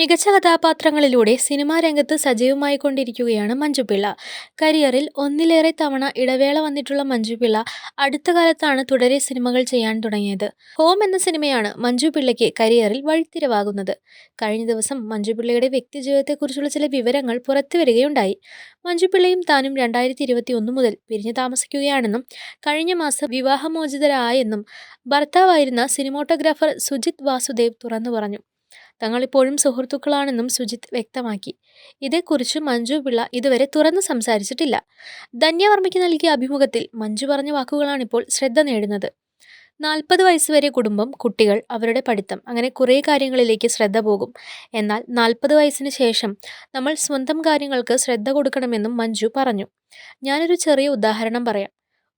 മികച്ച കഥാപാത്രങ്ങളിലൂടെ സിനിമാ രംഗത്ത് സജീവമായി കൊണ്ടിരിക്കുകയാണ് മഞ്ജുപിള്ള. കരിയറിൽ ഒന്നിലേറെ തവണ ഇടവേള വന്നിട്ടുള്ള മഞ്ജുപിള്ള അടുത്ത കാലത്താണ് തുടരെ സിനിമകൾ ചെയ്യാൻ തുടങ്ങിയത്. ഹോം എന്ന സിനിമയാണ് മഞ്ജുപിള്ളയ്ക്ക് കരിയറിൽ വഴിത്തിരിവാകുന്നത്. കഴിഞ്ഞ ദിവസം മഞ്ജുപിള്ളയുടെ വ്യക്തിജീവിതത്തെക്കുറിച്ചുള്ള ചില വിവരങ്ങൾ പുറത്തുവരികയുണ്ടായി. മഞ്ജുപിള്ളയും താനും രണ്ടായിരത്തി ഇരുപത്തി ഒന്ന് മുതൽ പിരിഞ്ഞു താമസിക്കുകയാണെന്നും കഴിഞ്ഞ മാസം വിവാഹമോചിതരായെന്നും ഭർത്താവായിരുന്ന സിനിമോട്ടോഗ്രാഫർ സുജിത് വാസുദേവ് തുറന്നുപറഞ്ഞു. തങ്ങളിപ്പോഴും സുഹൃത്തുക്കളാണെന്നും സുജിത് വ്യക്തമാക്കി. ഇതേക്കുറിച്ച് മഞ്ജു പിള്ള ഇതുവരെ തുറന്നു സംസാരിച്ചിട്ടില്ല. ധന്യവർമ്മയ്ക്ക് നൽകിയ അഭിമുഖത്തിൽ മഞ്ജു പറഞ്ഞ വാക്കുകളാണിപ്പോൾ ശ്രദ്ധ നേടുന്നത്. നാൽപ്പത് വയസ്സുവരെ കുടുംബം, കുട്ടികൾ, അവരുടെ പഠിത്തം അങ്ങനെ കുറേ കാര്യങ്ങളിലേക്ക് ശ്രദ്ധ പോകും. എന്നാൽ നാൽപ്പത് വയസ്സിന് ശേഷം നമ്മൾ സ്വന്തം കാര്യങ്ങൾക്ക് ശ്രദ്ധ കൊടുക്കണമെന്നും മഞ്ജു പറഞ്ഞു. ഞാനൊരു ചെറിയ ഉദാഹരണം പറയാം.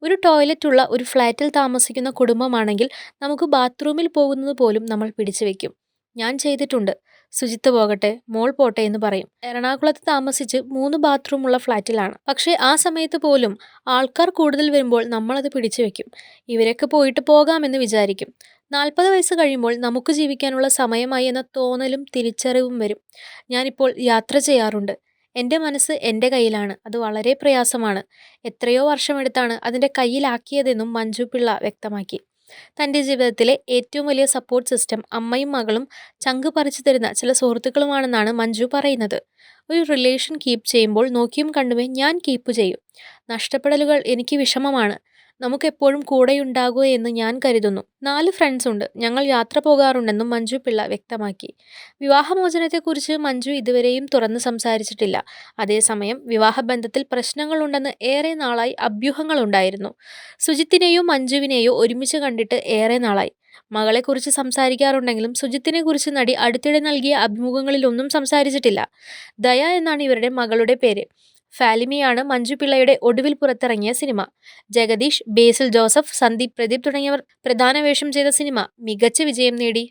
ഒരു ടോയ്ലറ്റ് ഉള്ള ഒരു ഫ്ലാറ്റിൽ താമസിക്കുന്ന കുടുംബമാണെങ്കിൽ നമുക്ക് ബാത്റൂമിൽ പോകുന്നത് പോലും നമ്മൾ പിടിച്ചു പിടിച്ചുവെക്കും. ഞാൻ ചെയ്തിട്ടുണ്ട്. സുജിത്ത് പോകട്ടെ, മോൾ പോട്ടെ എന്ന് പറയും. എറണാകുളത്ത് താമസിച്ച് മൂന്ന് ബാത്റൂമുള്ള ഫ്ലാറ്റിലാണ്. പക്ഷേ ആ സമയത്ത് പോലും ആൾക്കാർ കൂടുതൽ വരുമ്പോൾ നമ്മളത് പിടിച്ചു പിടിച്ചുവെക്കും. ഇവരൊക്കെ പോയിട്ട് പോകാമെന്ന് വിചാരിക്കും. നാൽപ്പത് വയസ്സ് കഴിയുമ്പോൾ നമുക്ക് ജീവിക്കാനുള്ള സമയമായി എന്ന തോന്നലും തിരിച്ചറിവും വരും. ഞാനിപ്പോൾ യാത്ര ചെയ്യാറുണ്ട്. എന്റെ മനസ്സ് എന്റെ കയ്യിലാണ്. അത് വളരെ പ്രയാസമാണ്. എത്രയോ വർഷമെടുത്താണ് അതിന്റെ കയ്യിലാക്കിയതെന്നും മഞ്ജു പിള്ള വ്യക്തമാക്കി. തന്റെ ജീവിതത്തിലെ ഏറ്റവും വലിയ സപ്പോർട്ട് സിസ്റ്റം അമ്മയും മകളും ചങ്ക് പറിച്ചു തരുന്ന ചില സുഹൃത്തുക്കളുമാണെന്നാണ് മഞ്ജു പറയുന്നത്. ഒരു റിലേഷൻ കീപ്പ് ചെയ്യുമ്പോൾ നോക്കിയും കണ്ടുമേ ഞാൻ കീപ്പ് ചെയ്യും. നഷ്ടപ്പെടലുകൾ എനിക്ക് വിഷമമാണ്. നമുക്കെപ്പോഴും കൂടെയുണ്ടാകുക എന്ന് ഞാൻ കരുതുന്നു. നാല് ഫ്രണ്ട്സ് ഉണ്ട്. ഞങ്ങൾ യാത്ര പോകാറുണ്ടെന്നും മഞ്ജു പിള്ള വ്യക്തമാക്കി. വിവാഹമോചനത്തെക്കുറിച്ച് മഞ്ജു ഇതുവരെയും തുറന്ന് സംസാരിച്ചിട്ടില്ല. അതേസമയം വിവാഹബന്ധത്തിൽ പ്രശ്നങ്ങളുണ്ടെന്ന് ഏറെ നാളായി അഭ്യൂഹങ്ങളുണ്ടായിരുന്നു. സുജിത്തിനെയോ മഞ്ജുവിനെയോ ഒരുമിച്ച് കണ്ടിട്ട് ഏറെ നാളായി. മകളെക്കുറിച്ച് സംസാരിക്കാറുണ്ടെങ്കിലും സുജിത്തിനെക്കുറിച്ച് നടി അടുത്തിടെ നൽകിയ അഭിമുഖങ്ങളിലൊന്നും സംസാരിച്ചിട്ടില്ല. ദയ എന്നാണ് ഇവരുടെ മകളുടെ പേര്. ഫാലിമിയാണ് മഞ്ജുപിള്ളയുടെ ഒടുവിൽ പുറത്തിറങ്ങിയ സിനിമ. ജഗദീഷ്, ബേസിൽ ജോസഫ്, സന്ദീപ് പ്രദീപ് തുടങ്ങിയവർ പ്രധാന വേഷം ചെയ്ത സിനിമ മികച്ച വിജയം നേടി.